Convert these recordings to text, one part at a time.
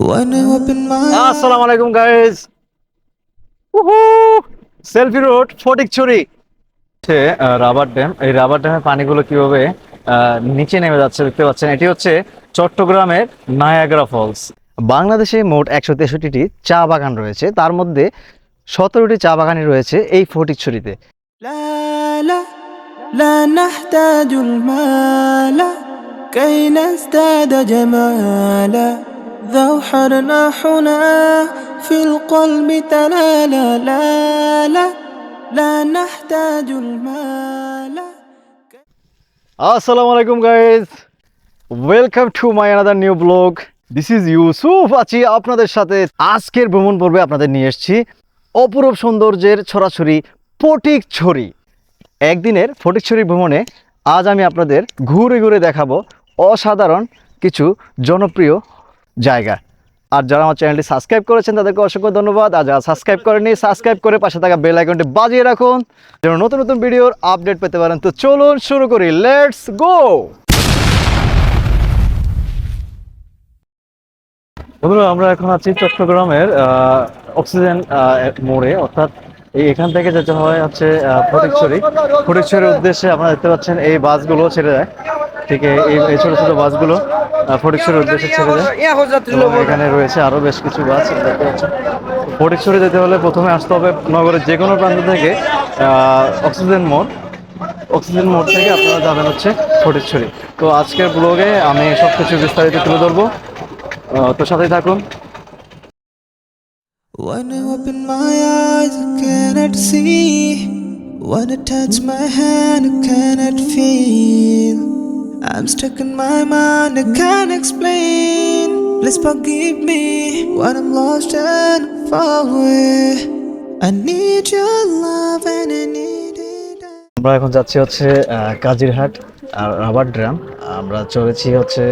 When I open my আসসালামু আলাইকুম guys selfie road Fatikchhari হচ্ছে আহ, রাবার ড্যাম এই রাবার ড্যামের পানিগুলো কিভাবে আহ, নিচে নেমে যাচ্ছে দেখতে পাচ্ছেন এটি হচ্ছে চট্টগ্রামের নায়াগ্রা ফলস বাংলাদেশে মোট একশো তেষট্টিটি চা বাগান রয়েছে তার মধ্যে সতেরোটি চা বাগানই রয়েছে এই ফটিকছড়িতে لا لا لا نحتاج المال كي نزداد جمالا ذو حرناحنا في القلب تلالا لا لا لا نحتاج المال আসসালামু আলাইকুম guys welcome to my another new blog this is Yusuf আছি আপনাদের সাথে আজকের ভ্রমণ পর্বে আপনাদের নিয়ে এসেছি অপরূপ সৌন্দর্যের ছড়াছড়ি ফটিক ছড়ি একদিনের ফটিকছড়ি ভ্রমণে আজ আমি আপনাদের ঘুরে ঘুরে দেখাবো অসাধারণ কিছু জনপ্রিয় জায়গা। আর যারা আমার চ্যানেলটি সাবস্ক্রাইব করেছেন, তাদেরকে অসংখ্য ধন্যবাদ। আর যারা সাবস্ক্রাইব করেনি সাবস্ক্রাইব করে পাশে থাকা বেল আইকনটি বাজিয়ে রাখুন। যেন নতুন নতুন ভিডিওর আপডেট পেতে পারেন। তো চলুন শুরু করি। লেটস গো বন্ধুরা, আমরা এখন আছি চট্টগ্রামের অক্সিজেন মোড়ে। অর্থাৎ এখান থেকে যেতে হয় হচ্ছে ফটিকছড়ি। ফটিকছড়ির উদ্দেশ্যে আপনারা দেখতে পাচ্ছেন, এই বাসগুলো ছেড়ে যায় ঠিক এই ছোট ছোট বাসগুলো ফটিকছড়ির উদ্দেশ্যে ছেড়ে যায় এখানে রয়েছে আরও বেশ কিছু বাস দেখতে ফটিকছড়ি যেতে হলে প্রথমে আসতে হবে নগরের যে কোনো প্রান্ত থেকে অক্সিজেন মোড়। অক্সিজেন মোড় থেকে আপনারা যাবেন হচ্ছে ফটিকছড়ি। তো আজকের ব্লগে আমি সব কিছু বিস্তারিত তুলে ধরবো। তো সাথেই থাকুন। When I open my eyes, I cannot see. When I touch my hand, I cannot feel. I'm stuck in my mind, I can't explain. Please forgive me when I'm lost and far away. I need your love and I need it. আমরা এখন যাচ্ছি হচ্ছে কাজিরহাট আর rubber drum আমরা চলেছি হচ্ছে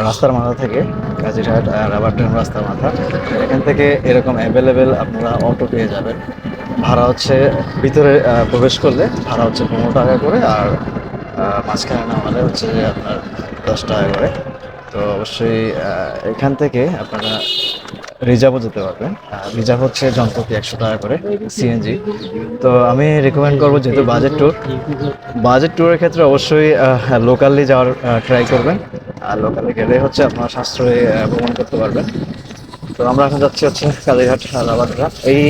রাস্তার মাথা থেকে কাজিরহাট আহ, রাবার ড্রাম রাস্তার মাথা এখান থেকে এরকম অ্যাভেলেবেল আপনারা অটো পেয়ে যাবেন ভাড়া হচ্ছে ভিতরে প্রবেশ করলে ভাড়া হচ্ছে পনেরো টাকা করে আর মাঝখানে নামালে হচ্ছে আপনার দশ টাকা করে তো অবশ্যই এখান থেকে আপনারা রিজার্ভও যেতে পারবেন। রিজার্ভ হচ্ছে জনপ্রতি একশো টাকা করে সিএনজি তো আমি রেকমেন্ড করব যেহেতু বাজেট ট্যুর বাজেট ট্যুরের ক্ষেত্রে অবশ্যই লোকালি যাওয়ার ট্রাই করবেন। আর লোকালি গেলে হচ্ছে আপনারা সাশ্রয়ে ভ্রমণ করতে পারবেন। তো আমরা এখন যাচ্ছি হচ্ছে কালীঘাট রাবারঘাটা এই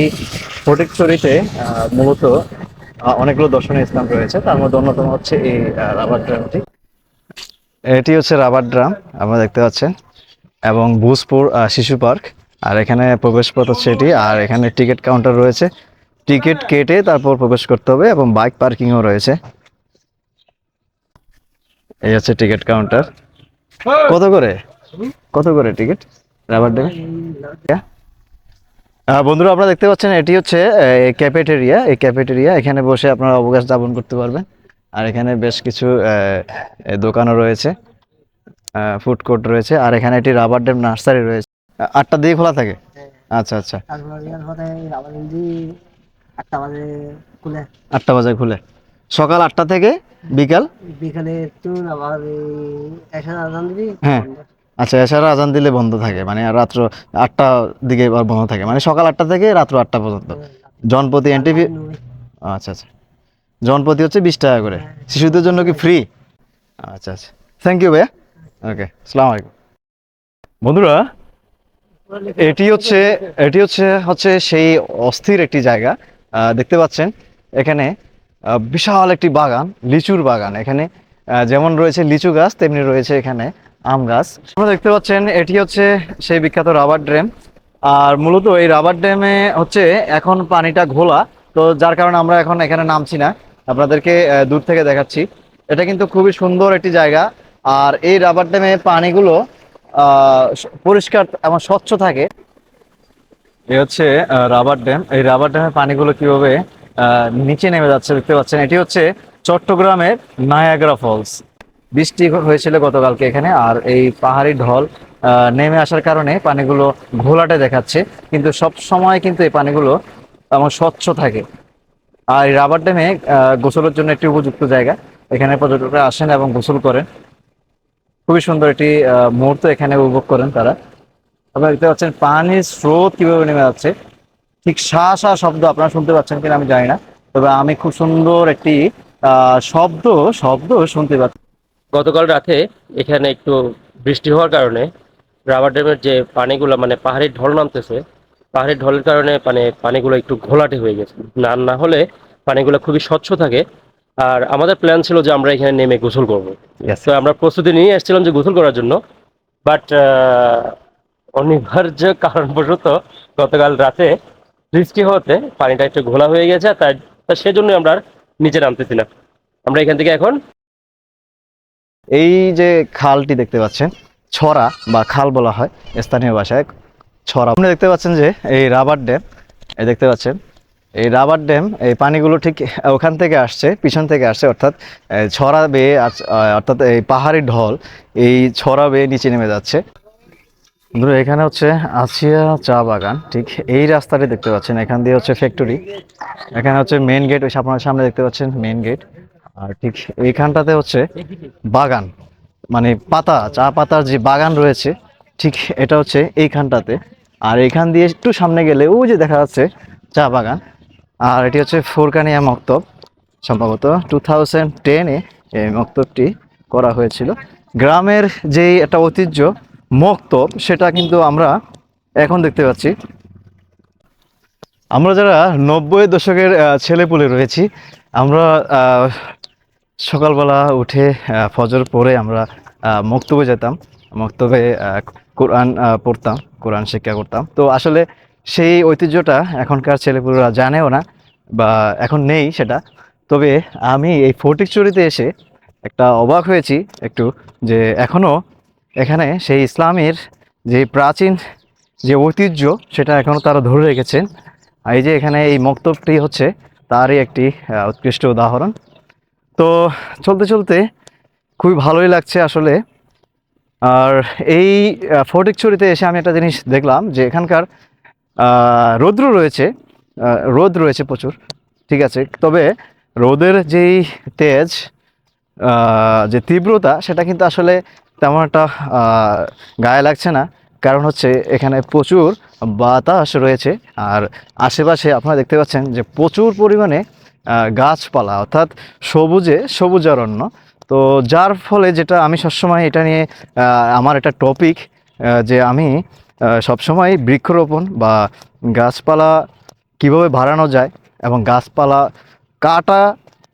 ফটিকছড়িতে মূলত অনেকগুলো দর্শনীয় স্থান রয়েছে। তার মধ্যে অন্যতম হচ্ছে এই রাবার ড্রামটি। এটি হচ্ছে রাবার ড্রাম আপনারা দেখতে পাচ্ছেন এবং ভুজপুর শিশু পার্ক। আর এখানে প্রবেশ পথ হচ্ছে এটি। আর এখানে টিকিট কাউন্টার রয়েছে। টিকিট কেটে তারপর প্রবেশ করতে হবে এবং বাইক পার্কিংও রয়েছে। এই হচ্ছে টিকিট কাউন্টার। কত করে? কত করে টিকিট রাবার আহ, বন্ধুরা আপনারা দেখতে পাচ্ছেন এটি হচ্ছে ক্যাফেটেরিয়া এই ক্যাফেটেরিয়া এখানে বসে আপনারা অবকাশ যাপন করতে পারবেন। আর এখানে বেশ কিছু দোকানও রয়েছে ফুড কোর্ট রয়েছে আর এখানে একটি রাবার ড্যাম নার্সারি রয়েছে। আ- আটটার দিকে খোলা থাকে? আচ্ছা আচ্ছা। যদি আটটা বাজে খুলে। আটটা সকাল আটটা থেকে বিকাল? বিকালে হ্যাঁ। আচ্ছা এছাড়া আজান দিলে বন্ধ থাকে মানে রাত্র আটটা দিকে বন্ধ থাকে মানে সকাল আটটা থেকে রাত্র আটটা পর্যন্ত। জনপ্রতি এনটিভি আচ্ছা আচ্ছা। জনপ্রতি হচ্ছে বিশ টাকা করে। শিশুদের জন্য কি ফ্রি আচ্ছা আচ্ছা। থ্যাংক ইউ ভাইয়া। ওকে সালাম আলাইকুম। বন্ধুরা এটি হচ্ছে এটি হচ্ছে হচ্ছে সেই অস্থির একটি জায়গা। দেখতে পাচ্ছেন এখানে বিশাল একটি বাগান লিচুর বাগান। এখানে যেমন রয়েছে লিচু গাছ তেমনি রয়েছে এখানে আম গাছ। আপনারা দেখতে পাচ্ছেন, এটি হচ্ছে সেই বিখ্যাত রাবার ড্যাম। আর মূলত এই রাবার ড্যামে হচ্ছে এখন পানিটা ঘোলা। তো যার কারণে আমরা এখন এখানে নামছি না। আপনাদেরকে দূর থেকে দেখাচ্ছি। এটা কিন্তু খুবই সুন্দর একটি জায়গা। আর এই রাবার ড্যামে পানিগুলো পরিষ্কার এবং স্বচ্ছ থাকে। এই হচ্ছে রাবার ড্যাম। এই রাবার ড্যামের পানিগুলো কীভাবে নিচে নেমে যাচ্ছে দেখতে পাচ্ছেন। এটি হচ্ছে চট্টগ্রামের নায়াগ্রা ফলস। বৃষ্টি হয়েছিল গতকালকে এখানে, আর এই পাহাড়ি ঢল নেমে আসার কারণে পানিগুলো ঘোলাটে দেখাচ্ছে, কিন্তু সব সময় কিন্তু এই পানিগুলো এমন স্বচ্ছ থাকে। আর এই রাবার ড্যামে গোসলের জন্য একটি উপযুক্ত জায়গা। এখানে পর্যটকরা আসেন এবং গোসল করেন। খুবই সুন্দর একটি মুহূর্ত এখানে উপভোগ করেন তারা। আপনারা দেখতে পাচ্ছেন, পানির স্রোত কীভাবে নেমে যাচ্ছে ঠিক শা শা শব্দ আপনারা শুনতে পাচ্ছেন কিনা আমি জানি না, তবে আমি খুব সুন্দর একটি শব্দ শব্দ শুনতে পাচ্ছি। গতকাল রাতে এখানে একটু বৃষ্টি হওয়ার কারণে রাবার ড্যামের যে পানিগুলো মানে পাহাড়ের ঢল নামতেছে পাহাড়ের ঢলের কারণে মানে পানিগুলো একটু ঘোলাটে হয়ে গেছে। না না হলে পানিগুলো খুবই স্বচ্ছ থাকে। আর আমাদের প্ল্যান ছিল যে আমরা এখানে নেমে গোসল করব। তো আমরা প্রস্তুতি নিয়ে এসেছিলাম যে গোসল করার জন্য। বাট অনিবার্য কারণবশত গতকাল রাতে বৃষ্টি হতে পানিটা একটু ঘোলা হয়ে গেছে তাই তা সেজন্য আমরা নিচে নামতেছি না। আমরা এখান থেকে এখন এই যে খালটি দেখতে পাচ্ছেন, ছড়া বা খাল বলা হয়, স্থানীয় ভাষায় ছড়া। আপনি দেখতে পাচ্ছেন যে এই রাবার ড্যাম, এই দেখতে পাচ্ছেন, এই রাবার ড্যাম, এই পানিগুলো ঠিক ওখান থেকে আসছে, পিছন থেকে আসছে, অর্থাৎ ছড়া বেয়ে অর্থাৎ এই পাহাড়ি ঢল, এই ছড়া বেয়ে নিচে নেমে যাচ্ছে। বন্ধুরা, এখানে হচ্ছে আসিয়া চা বাগান, ঠিক এই রাস্তাটি দেখতে পাচ্ছেন, এখান দিয়ে হচ্ছে ফ্যাক্টরি এখানে হচ্ছে মেন গেট ওই আপনার সামনে দেখতে পাচ্ছেন মেন গেট আর ঠিক এইখানটাতে হচ্ছে বাগান মানে পাতা, চা পাতার যে বাগান রয়েছে, ঠিক এটা হচ্ছে এইখানটাতে। আর এইখান দিয়ে একটু সামনে গেলে, ওই যে দেখা যাচ্ছে চা বাগান। আর এটি হচ্ছে ফোরকানিয়া মক্তব। সম্ভবত টু থাউজেন্ড টেনে এই মক্তবটি করা হয়েছিল। গ্রামের যেই একটা ঐতিহ্য, মক্তব, সেটা কিন্তু আমরা এখন দেখতে পাচ্ছি। আমরা যারা নব্বই দশকের ছেলেপুলে রয়েছি, আমরা সকালবেলা উঠে ফজর পরে আমরা মক্তবে যেতাম। মক্তবে কোরআন পড়তাম, কোরআন শিক্ষা করতাম। তো আসলে সেই ঐতিহ্যটা এখনকার ছেলেপুলেরা জানেও না বা এখন নেই সেটা। তবে আমি এই ফটিকচুরিতে এসে একটা অবাক হয়েছি একটু যে এখনও এখানে সেই ইসলামের যে প্রাচীন যে ঐতিহ্য সেটা এখনও তারা ধরে রেখেছেন। এই যে এখানে এই মক্তবটি হচ্ছে তারই একটি উৎকৃষ্ট উদাহরণ। তো চলতে চলতে খুবই ভালোই লাগছে আসলে। আর এই আহ, ফটিকছড়িতে এসে আমি একটা জিনিস দেখলাম যে এখানকার রৌদ্র রয়েছে রোদ রয়েছে প্রচুর ঠিক আছে। তবে রোদের যেই তেজ যে তীব্রতা সেটা কিন্তু আসলে তেমন একটা গায়ে লাগছে না। কারণ হচ্ছে এখানে প্রচুর বাতাস রয়েছে। আর আশেপাশে আপনারা দেখতে পাচ্ছেন যে প্রচুর পরিমাণে গাছপালা, অর্থাৎ সবুজে সবুজারণ্য। তো যার ফলে যেটা আমি সবসময় এটা নিয়ে আমার একটা টপিক যে আমি সবসময় বৃক্ষরোপণ বা গাছপালা কীভাবে বাড়ানো যায় এবং গাছপালা কাটা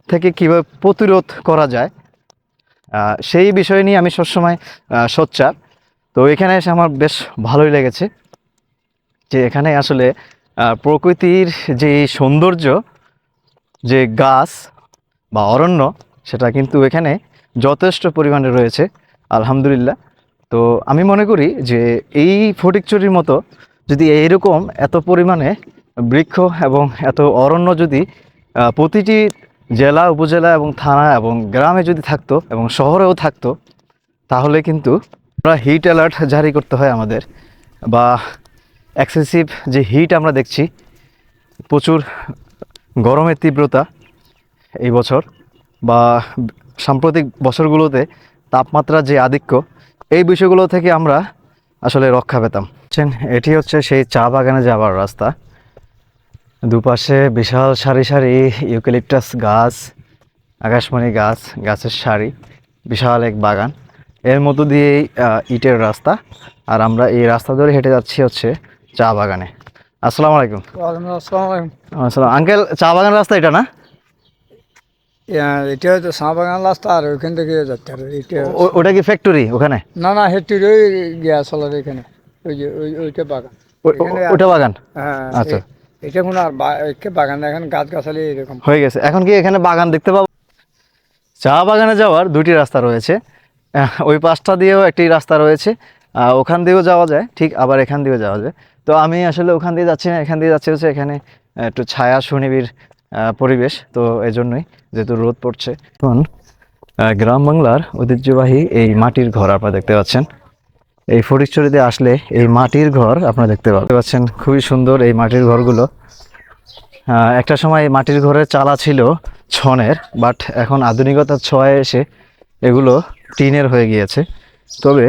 থেকে কীভাবে প্রতিরোধ করা যায় সেই বিষয় নিয়ে আমি সবসময় সোচ্চার। তো এখানে এসে আমার বেশ ভালোই লেগেছে যে এখানে আসলে প্রকৃতির যে সৌন্দর্য যে গাছ বা অরণ্য, সেটা কিন্তু এখানে যথেষ্ট পরিমাণে রয়েছে, আলহামদুলিল্লাহ। তো আমি মনে করি যে এই ফটিকচুরির মতো যদি এইরকম এত পরিমাণে বৃক্ষ এবং এত অরণ্য যদি প্রতিটি জেলা, উপজেলা এবং থানা এবং গ্রামে যদি থাকতো এবং শহরেও থাকতো, তাহলে কিন্তু হিট অ্যালার্ট জারি করতে হয় আমাদের বা এক্সেসিভ যে হিট আমরা দেখছি, প্রচুর গরমের তীব্রতা এই বছর বা সাম্প্রতিক বছরগুলোতে তাপমাত্রার যে আধিক্য, এই বিষয়গুলো থেকে আমরা আসলে রক্ষা পেতাম। এটি হচ্ছে সেই চা বাগানে যাওয়ার রাস্তা। দুপাশে বিশাল সারি সারি ইউক্যালিপটাস গাছ, আকাশমণি গাছ, গাছের সারি, বিশাল এক বাগান। এর মধ্য দিয়েই ইটের রাস্তা। আর আমরা এই রাস্তা ধরে হেঁটে যাচ্ছি হচ্ছে চা বাগানে। আসসালামু আলাইকুম। আসসালাম। আঙ্কেল চা বাগান রাস্তা এটা না? এটা হচ্ছে চা বাগান রাস্তা আর ওইখান থেকে যাচ্ছে আর ওটা কি ফ্যাক্টরি ওখানে? না না হেঁটে ওই চলার এখানে। ওই যে ওই ওইটা বাগান। ওটা বাগান? হ্যাঁ আচ্ছা। এটা কোনো আর বাগান এখন গাছ গাছালি এরকম। হয়ে গেছে। এখন কি এখানে বাগান দেখতে পাবো? চা বাগানে যাওয়ার দুটি রাস্তা রয়েছে। ওই পাশটা দিয়েও একটি রাস্তা রয়েছে। ওখান দিয়েও যাওয়া যায় ঠিক আবার এখান দিয়েও যাওয়া যায়। তো আমি আসলে ওখান দিয়ে যাচ্ছি না, এখান দিয়ে যাচ্ছি হচ্ছে এখানে একটু ছায়া সুনিবিড় পরিবেশ। তো এই জন্যই যেহেতু রোদ পড়ছে। এখন গ্রাম বাংলার ঐতিহ্যবাহী এই মাটির ঘর আপনারা দেখতে পাচ্ছেন। এই ফটিকছড়িতে আসলে এই মাটির ঘর আপনারা দেখতে পাচ্ছেন খুবই সুন্দর এই মাটির ঘরগুলো। একটা সময় এই মাটির ঘরের চালা ছিল ছনের, বাট এখন আধুনিকতার ছোঁয়ায় এসে এগুলো টিনের হয়ে গিয়েছে। তবে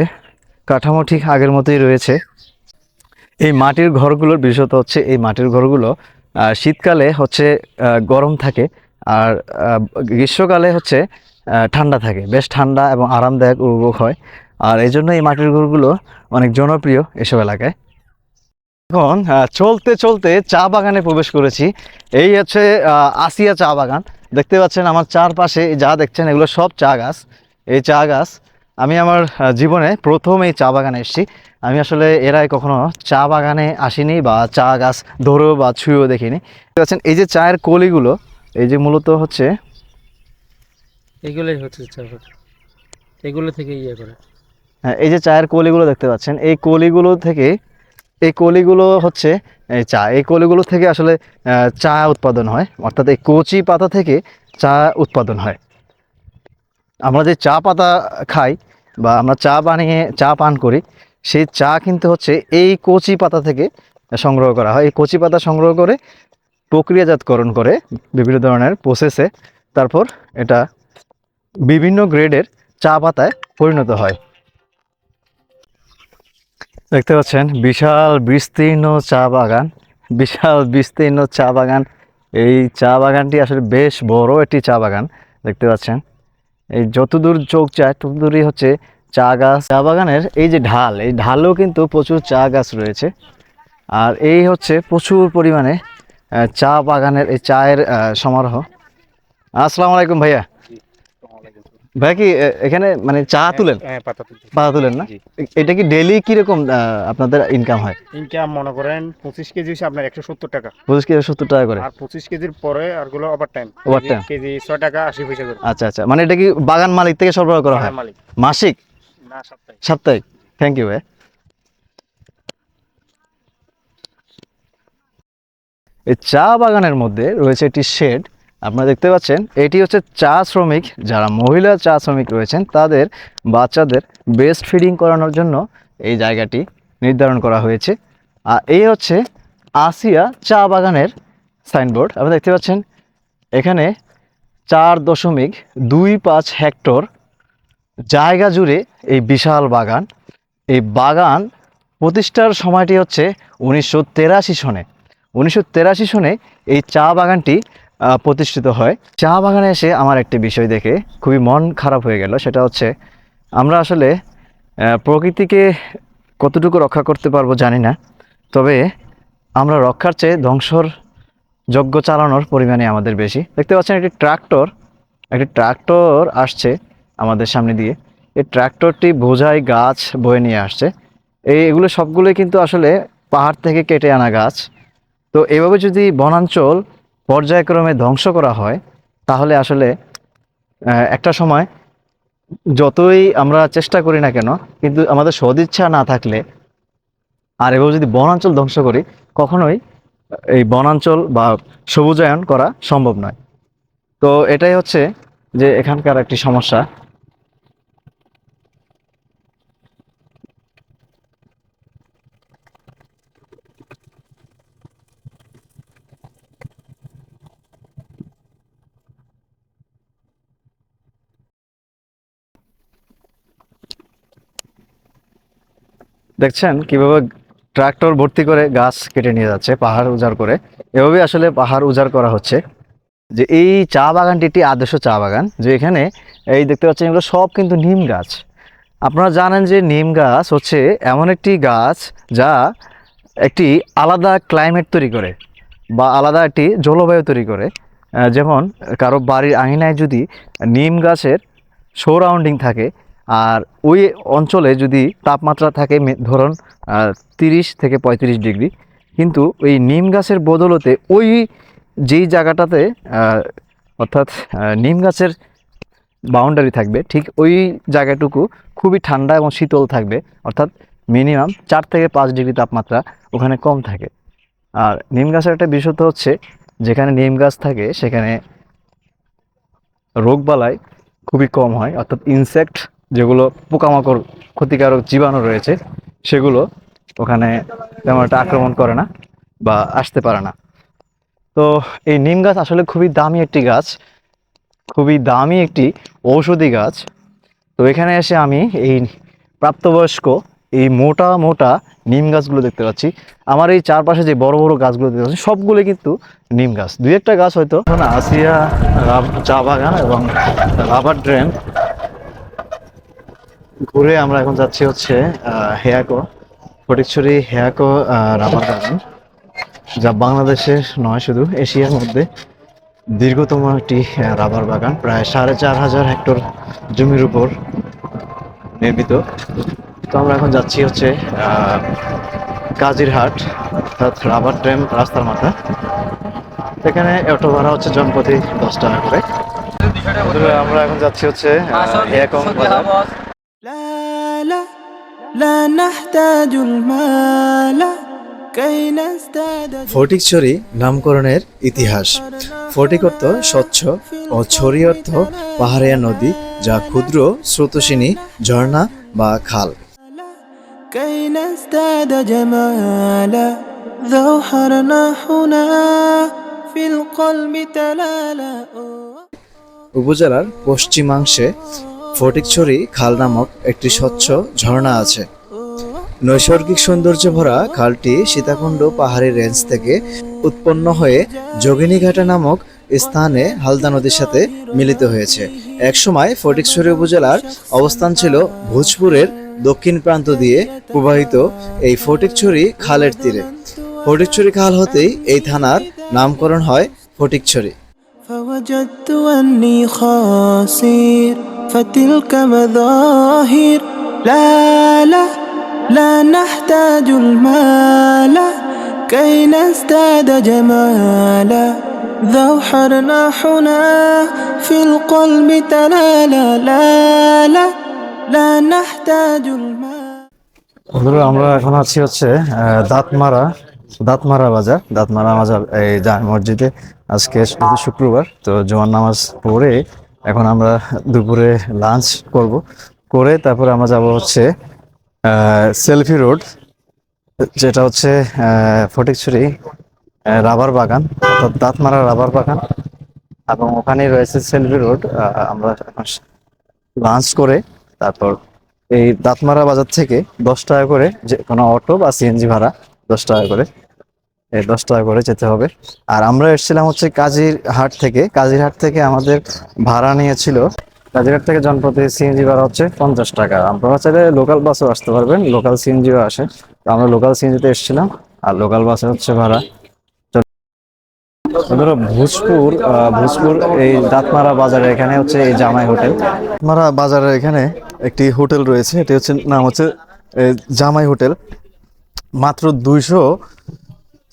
কাঠামো ঠিক আগের মতোই রয়েছে। এই মাটির ঘরগুলোর বিশেষত হচ্ছে এই মাটির ঘরগুলো শীতকালে হচ্ছে গরম থাকে আর গ্রীষ্মকালে হচ্ছে ঠান্ডা থাকে। বেশ ঠান্ডা এবং আরামদায়ক উপভোগ হয়। আর এই জন্য এই মাটির ঘরগুলো অনেক জনপ্রিয় এসব এলাকায়। এখন চলতে চলতে চা বাগানে প্রবেশ করেছি। এই হচ্ছে আসিয়া চা বাগান। দেখতে পাচ্ছেন আমার চারপাশে যা দেখছেন এগুলো সব চা গাছ। এই চা গাছ আমি আমার জীবনে প্রথম এই চা বাগানে এসেছি। আমি আসলে এর আগে কখনো চা বাগানে আসিনি বা চা গাছ ধরেও বা ছুঁয়েও দেখিনি। পাচ্ছেন এই যে চায়ের কলিগুলো এই যে মূলত হচ্ছে এগুলোই হচ্ছে চাপড় এগুলো থেকে ইয়ে করে। হ্যাঁ, এই যে চায়ের কলিগুলো দেখতে পাচ্ছেন এই কলিগুলো থেকে এই কলিগুলো হচ্ছে এই চা এই কলিগুলো থেকে আসলে চা উৎপাদন হয়। অর্থাৎ এই কচি পাতা থেকে চা উৎপাদন হয়। আমরা যে চা পাতা খাই বা আমরা চা বানিয়ে, চা পান করি, সেই চা কিন্তু হচ্ছে এই কচি পাতা থেকে সংগ্রহ করা হয়। এই কচি পাতা সংগ্রহ করে প্রক্রিয়াজাতকরণ করে বিভিন্ন ধরনের প্রসেসে তারপর এটা বিভিন্ন গ্রেডের চা পাতায় পরিণত হয়। দেখতে পাচ্ছেন, বিশাল বিস্তীর্ণ চা বাগান, বিশাল বিস্তীর্ণ চা বাগান। এই চা বাগানটি আসলে বেশ বড় একটি চা বাগান, দেখতে পাচ্ছেন। এই যতদূর চোখ যায়, ততদূরই হচ্ছে চা গাছ। চা বাগানের এই যে ঢাল, এই ঢালেও কিন্তু প্রচুর চা গাছ রয়েছে। আর এই হচ্ছে প্রচুর পরিমাণে চা বাগানের এই চায়ের সমারোহ। আসসালামু আলাইকুম ভাইয়া। ভাইয়া কি এখানে মানে চা তুলেন? হ্যাঁ পাতা তুলেন না? এটা কি ডেলি কীরকম আপনাদের ইনকাম হয়? ইনকাম মনে করেন পঁচিশ কেজি হচ্ছে আপনার একশো সত্তর টাকা। পঁচিশ কেজি সত্তর টাকা করে। আর পঁচিশ কেজির পরে আরগুলো ওভার টাইম Overtime? কেজি ছয় টাকা আশি পয়সা করে। আচ্ছা আচ্ছা। মানে এটা কি বাগান মালিক থেকে সরবরাহ করা হয়? মালিক। মাসিক? না সপ্তাহে সাপ্তাহিক। থ্যাংক ইউ ভাই এই চা বাগানের মধ্যে রয়েছে একটি শেড আপনারা দেখতে পাচ্ছেন, এটি হচ্ছে চা শ্রমিক, যারা মহিলা চা শ্রমিক রয়েছেন, তাদের বাচ্চাদের বেস্ট ফিডিং করানোর জন্য এই জায়গাটি নির্ধারণ করা হয়েছে। আর এই হচ্ছে আসিয়া চা বাগানের সাইনবোর্ড আপনারা দেখতে পাচ্ছেন, এখানে চার দশমিক দুই পাঁচ হেক্টর জায়গা জুড়ে এই বিশাল বাগান। এই বাগান প্রতিষ্ঠার সময়টি হচ্ছে উনিশশো তেরাশি সনে। উনিশশো সনে এই চা বাগানটি প্রতিষ্ঠিত হয়। চা বাগানে এসে আমার একটি বিষয় দেখে খুবই মন খারাপ হয়ে গেল। সেটা হচ্ছে, আমরা আসলে প্রকৃতিকে কতটুকু রক্ষা করতে পারব জানি না। তবে আমরা রক্ষার চেয়ে ধ্বংসর যোগ্য চালানোর পরিমাণে আমাদের বেশি। দেখতে পাচ্ছেন একটি ট্রাক্টর একটি ট্রাক্টর আসছে আমাদের সামনে দিয়ে। এই ট্রাক্টরটি বোঝাই গাছ বয়ে নিয়ে আসছে। এই, এগুলো সবগুলোই কিন্তু আসলে পাহাড় থেকে কেটে আনা গাছ। তো এভাবে যদি বনাঞ্চল পর্যায়ক্রমে ধ্বংস করা হয়, তাহলে আসলে একটা সময় যতই আমরা চেষ্টা করি না কেন, কিন্তু আমাদের সদিচ্ছা না থাকলে, আর এভাবে যদি বনাঞ্চল ধ্বংস করি, কখনোই এই বনাঞ্চল বা সবুজায়ন করা সম্ভব নয়। তো এটাই হচ্ছে যে এখানকার একটি সমস্যা। দেখছেন কীভাবে ট্রাক্টর ভর্তি করে গাছ কেটে নিয়ে যাচ্ছে, পাহাড় উজাড় করে। এভাবে আসলে পাহাড় উজাড় করা হচ্ছে। যে এই চা বাগানটি একটি আদর্শ চা বাগান, যে এখানে এই দেখতে পাচ্ছেন এগুলো সব কিন্তু নিম গাছ। আপনারা জানেন যে নিম গাছ হচ্ছে এমন একটি গাছ যা একটি আলাদা ক্লাইমেট তৈরি করে বা আলাদা একটি জলবায়ু তৈরি করে। যেমন কারও বাড়ির আঙিনায় যদি নিম গাছের সৌরাউন্ডিং থাকে আর ওই অঞ্চলে যদি তাপমাত্রা থাকে ধরুন তিরিশ থেকে পঁয়ত্রিশ ডিগ্রি, কিন্তু ওই নিম গাছের বদলতে ওই যেই জায়গাটাতে অর্থাৎ নিম গাছের বাউন্ডারি থাকবে, ঠিক ওই জায়গাটুকু খুবই ঠান্ডা এবং শীতল থাকবে, অর্থাৎ মিনিমাম চার থেকে পাঁচ ডিগ্রি তাপমাত্রা ওখানে কম থাকে। আর নিম গাছের একটা বিশেষত্ব হচ্ছে, যেখানে নিম গাছ থাকে, সেখানে রোগবালাই খুবই কম হয়, অর্থাৎ ইনসেক্ট যেগুলো পোকামাকড় ক্ষতিকারক জীবাণু রয়েছে, সেগুলো ওখানে তেমন একটা আক্রমণ করে না বা আসতে পারে না। তো এই নিম গাছ আসলে খুবই দামি একটি গাছ, খুবই দামি একটি ঔষধি গাছ। তো এখানে এসে আমি এই প্রাপ্তবয়স্ক এই মোটা মোটা নিম গাছগুলো দেখতে পাচ্ছি। আমার এই চারপাশে যে বড় বড় গাছগুলো দেখতে পাচ্ছি সবগুলো কিন্তু নিম গাছ। দুই একটা গাছ হয়তো আসিয়া চা বাগান এবং রাবার ড্রেন ঘুরে আমরা এখন যাচ্ছি হচ্ছে হেয়াকো ফটিকছড়ি হেয়াকো বাগান যা বাংলাদেশের নয় শুধু, এশিয়ার মধ্যে দীর্ঘতম একটি রাবার বাগান, প্রায় সাড়ে চার হাজার হেক্টর জমির উপর নির্মিত। তো আমরা এখন যাচ্ছি হচ্ছে কাজিরহাট, অর্থাৎ রাবার ট্রেন রাস্তার মাথা। এখানে অটো ভাড়া হচ্ছে জনপ্রতি দশ টাকা করে। আমরা এখন যাচ্ছি হচ্ছে বাজার। ফটিকছড়ি নামকরণের ইতিহাস। ফটিক অর্থ স্বচ্ছ ও ছড়ি অর্থ পাহাড়িয়া নদী যা ক্ষুদ্র স্রোতসিনী ঝর্ণা বা খাল। উপজেলার পশ্চিমাংশে ফটিকছড়ি খাল নামক একটি স্বচ্ছ ঝর্ণা আছে। নৈসর্গিক সৌন্দর্য ভরা খালটি সীতাকুণ্ড পাহাড়ি রেঞ্জ থেকে উৎপন্ন হয়ে যোগিনীঘাটা নামক স্থানে হালদা নদীর সাথে মিলিত হয়েছে। একসময় ফটিকছড়ি উপজেলার অবস্থান ছিল ভোজপুরের দক্ষিণ প্রান্ত দিয়ে প্রবাহিত এই ফটিকছড়ি খালের তীরে। ফটিকছড়ি খাল হতেই এই থানার নামকরণ হয় ফটিকছড়ি فتلك مظاهر لا لا لا نحتاج المال كي نزداد جمالا ذوحرنا حنا في القلب تلالا لا لا لا نحتاج المال বন্ধুরা আমরা এখন আছি হচ্ছে আহ, দাঁতমারা দাঁতমারা বাজার দাঁতমারা বাজার এই জামে মসজিদে আজকে শুধু শুক্রবার তো জোয়ার নামাজ পড়ে এখন আমরা দুপুরে লাঞ্চ করব। করে তারপরে আমরা যাব হচ্ছে সেলফি রোড যেটা হচ্ছে ফটিকছড়ি রাবার বাগান, অর্থাৎ দাঁতমারা রাবার বাগান। এবং ওখানেই রয়েছে সেলফি রোড আমরা এখন লাঞ্চ করে তারপর এই দাঁতমারা বাজার থেকে দশ টাকা করে যে কোনো অটো বা সিএনজি ভাড়া দশ টাকা করে দশ টাকা করে যেতে হবে। আর আমরা এসেছিলাম হচ্ছে কাজির হাট থেকে। কাজির হাট থেকে আমাদের ভাড়া নিয়েছিল। কাজিরহাট থেকে জনপ্রতি সিএনজি ভাড়া হচ্ছে পঞ্চাশ টাকা। আপনারা চাইলে লোকাল বাসও আসতে পারবেন। লোকাল সিএনজিও আসে। তো আমরা লোকাল সিএনজিতে এসেছিলাম। আর লোকাল বাসে হচ্ছে ভাড়া। ধরো ভোজপুর ভোজপুর এই দাঁতমারা বাজারে এখানে হচ্ছে এই জামাই হোটেল। দাঁতমারা বাজারের এখানে একটি হোটেল রয়েছে। এটি হচ্ছে, নাম হচ্ছে জামাই হোটেল। মাত্র দুইশো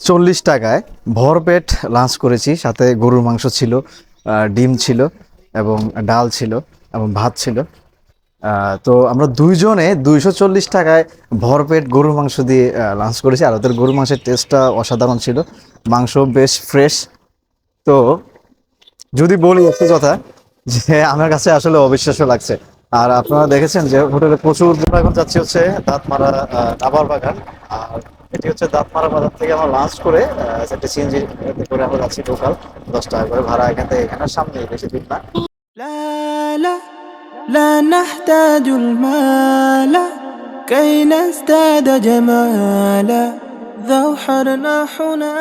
চল্লিশ টাকায় ভরপেট লাঞ্চ করেছি। সাথে গরুর মাংস ছিল ডিম ছিল এবং ডাল ছিল এবং ভাত ছিল। তো আমরা দুইজনে দুইশো চল্লিশ টাকায় ভরপেট গরুর মাংস দিয়ে লাঞ্চ করেছি। আর ওদের গরুর মাংসের টেস্টটা অসাধারণ ছিল। মাংস বেশ ফ্রেশ। তো যদি বলি একটা কথা, যে আমার কাছে আসলে অবিশ্বাস্য লাগছে। আর আপনারা দেখেছেন যে হোটেলে প্রচুর যাচ্ছি হচ্ছে দাঁতমারা নাবার বাগান। আর এটি হচ্ছে দাঁতমারা বাজার থেকে আমরা লাঞ্চ করে আহ, একটা সিএনজি করে আমরা যাচ্ছি লোকাল দশ টাকা করে ভাড়া এখান থেকে এখানে সামনে বেশি দূর না لا لا لا نحتاج المال كي نزداد جمالا ذوحرنا حنا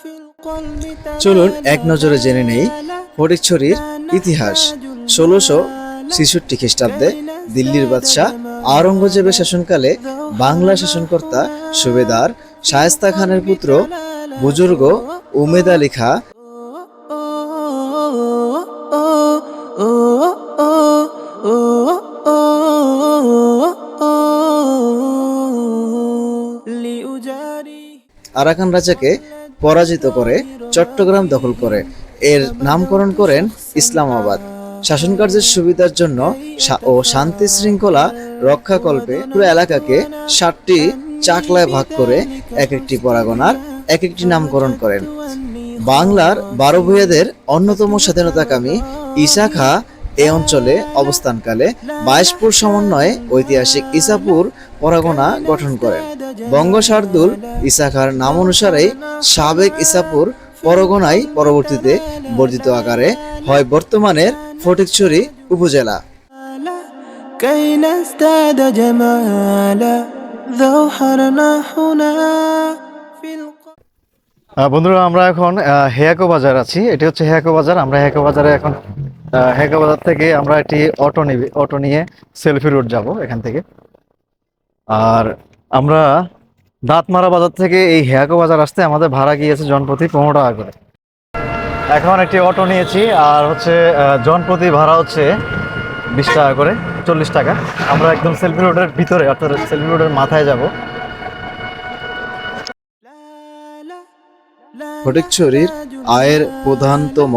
في القلب চলুন এক নজরে জেনে নেই ফটিকছড়ির ইতিহাস ষোলোশো ছেষট্টি খ্রিস্টাব্দে দিল্লির বাদশাহ আওরঙ্গজেবের শাসনকালে বাংলা শাসনকর্তা সুবেদার শায়েস্তা খানের পুত্র বুজুর্গ উমেদ আলী খা আরাকান রাজাকে পরাজিত করে চট্টগ্রাম দখল করে। এর নামকরণ করেন ইসলামাবাদ। শাসনকার্যের সুবিধার জন্য ও শান্তি শৃঙ্খলা রক্ষাকল্পে পুরো এলাকাকে ষাটটি চাকলায় ভাগ করে এক একটি পরাগনার এক একটি নামকরণ করেন। বাংলার বারো ভূঁইয়াদের অন্যতম স্বাধীনতাকামী ঈসা খা এই অঞ্চলে অবস্থানকালে বাইশপুর সমন্বয়ে ঐতিহাসিক ইসাপুর পরাগনা গঠন করেন। বঙ্গ শার্দুল ঈসা খার নাম অনুসারেই সাবেক ইসাপুর পরগনাই পরবর্তীতে বর্ধিত আকারে হয় বর্তমানের ফটিকছড়ি উপজেলা لا كي نزداد جمالا ذو حرنا هنا في القلب আহ, বন্ধুরা আমরা এখন আহ, হেয়াকো বাজার আছি এটি হচ্ছে হেয়াকো বাজার আমরা হেয়াকো বাজারে এখন আহ, হেয়াকো বাজার থেকে আমরা একটি অটো নিবি অটো নিয়ে সেলফি রোড যাব এখান থেকে আর আমরা দাঁতমারা বাজার থেকে এই হেয়াকো বাজার আসতে আমাদের ভাড়া গিয়েছে জনপ্রতি পনেরো টাকা করে। এখন একটি অটো নিয়েছি, আর হচ্ছে জনপ্রতি ভাড়া হচ্ছে বিশ টাকা করে, চল্লিশ টাকা। আমরা একদম সেলফি রোডের ভিতরে, অর্থাৎ সেলফি রোডের মাথায় যাব। ফটিকছড়ির আয়ের প্রধানতম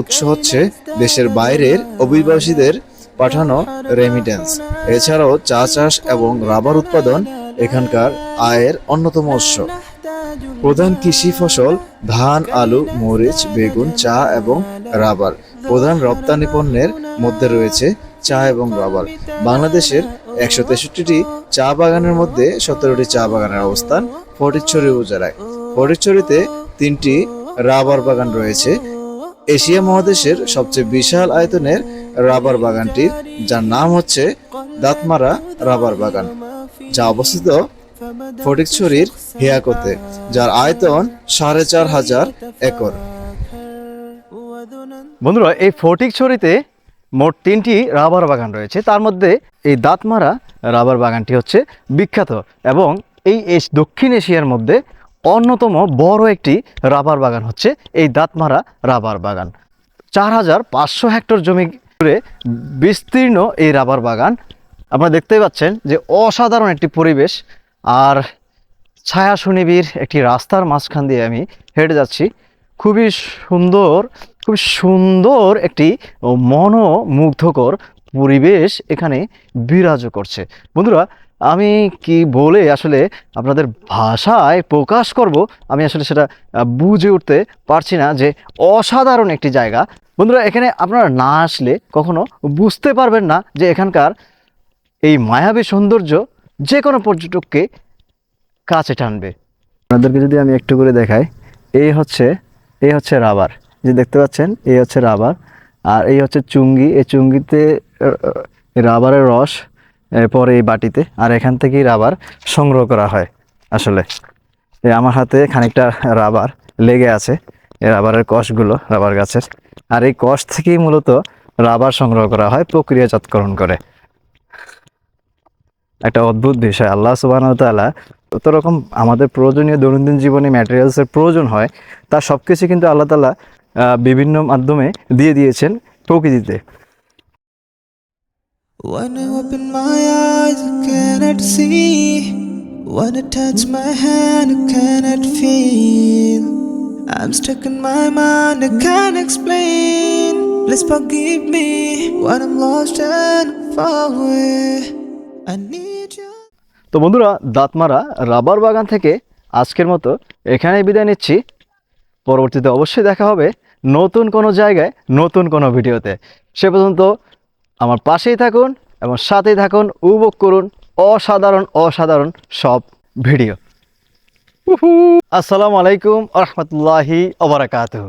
উৎস হচ্ছে দেশের বাইরের অভিবাসীদের পাঠানো রেমিটেন্স এছাড়াও চা চাষ এবং রাবার উৎপাদন এখানকার আয়ের অন্যতম উৎস। প্রধান কৃষি ফসল ধান, আলু, মরিচ, বেগুন, চা এবং রাবার। প্রধান রপ্তানি পণ্যের মধ্যে রয়েছে চা এবং রাবার। বাংলাদেশের একশো তেষট্টিটি চা বাগানের মধ্যে সতেরোটি চা বাগানের অবস্থান ফটিকছড়ি উপজেলায়। ফটিকছড়িতে তিনটি রাবার বাগান রয়েছে। এশিয়া মহাদেশের সবচেয়ে বিশাল আয়তনের রাবার বাগানটির, যার নাম হচ্ছে দাঁতমারা রাবার বাগান। যা অবস্থিত ফটিকছড়ির হিয়াকোতে, যার আয়তন সাড়ে চার হাজার একর। বন্ধুরা, এই ফটিকছড়িতে মোট তিনটি রাবার বাগান রয়েছে। তার মধ্যে এই দাঁতমারা রাবার বাগানটি হচ্ছে বিখ্যাত এবং এই দক্ষিণ এশিয়ার মধ্যে অন্যতম বড় একটি রাবার বাগান হচ্ছে এই দাঁতমারা রাবার বাগান। চার হাজার পাঁচশো হেক্টর জমি জুড়ে বিস্তীর্ণ এই রাবার বাগান আপনারা দেখতেই পাচ্ছেন যে অসাধারণ একটি পরিবেশ আর ছায়া সুনিবির একটি রাস্তার মাঝখান দিয়ে আমি হেঁটে যাচ্ছি। খুবই সুন্দর খুব সুন্দর একটি মনোমুগ্ধকর পরিবেশ এখানে বিরাজ করছে। বন্ধুরা, আমি কি বলে আসলে আপনাদের ভাষায় প্রকাশ করব? আমি আসলে সেটা বুঝে উঠতে পারছি না যে অসাধারণ একটি জায়গা। বন্ধুরা, এখানে আপনারা না আসলে কখনো বুঝতে পারবেন না যে এখানকার এই মায়াবী সৌন্দর্য যে কোনো পর্যটককে কাছে টানবে। আপনাদেরকে যদি আমি একটু করে দেখাই, এই হচ্ছে এই হচ্ছে রাবার। যে দেখতে পাচ্ছেন, এই হচ্ছে রাবার। আর এই হচ্ছে চুঙ্গি। এই চুঙ্গিতে রাবারের রস পরে এই বাটিতে। আর এখান থেকেই রাবার সংগ্রহ করা হয় আসলে। এই আমার হাতে খানিকটা রাবার লেগে আছে রাবারের কষগুলো, রাবার গাছের। আর এই কষ থেকেই মূলত রাবার সংগ্রহ করা হয় প্রক্রিয়াজাতকরণ করে। একটা অদ্ভুত বিষয় আল্লাহ সুবাহ তাআলা যত রকম আমাদের প্রয়োজনীয় দৈনন্দিন জীবনে ম্যাটেরিয়ালসের প্রয়োজন হয় তার সব কিছু কিন্তু আল্লাহ তালা বিভিন্ন মাধ্যমে দিয়ে দিয়েছেন প্রকৃতিতে When I open my eyes, I cannot see. When I touch my hand, I cannot feel. I'm stuck in my mind, I can't explain. Please forgive me when I'm lost and far away. I need. তো বন্ধুরা, দাঁতমারা rubber বাগান থেকে আজকের মতো এখানেই বিদায় নিচ্ছি। পরবর্তীতে অবশ্যই দেখা হবে নতুন কোনো জায়গায়, নতুন কোনো ভিডিওতে। সে পর্যন্ত আমার পাশেই থাকুন এবং সাথেই থাকুন, উপভোগ করুন অসাধারণ অসাধারণ সব ভিডিও। আসসালামু আলাইকুম রহমতুল্লাহি আবরাকাতুহ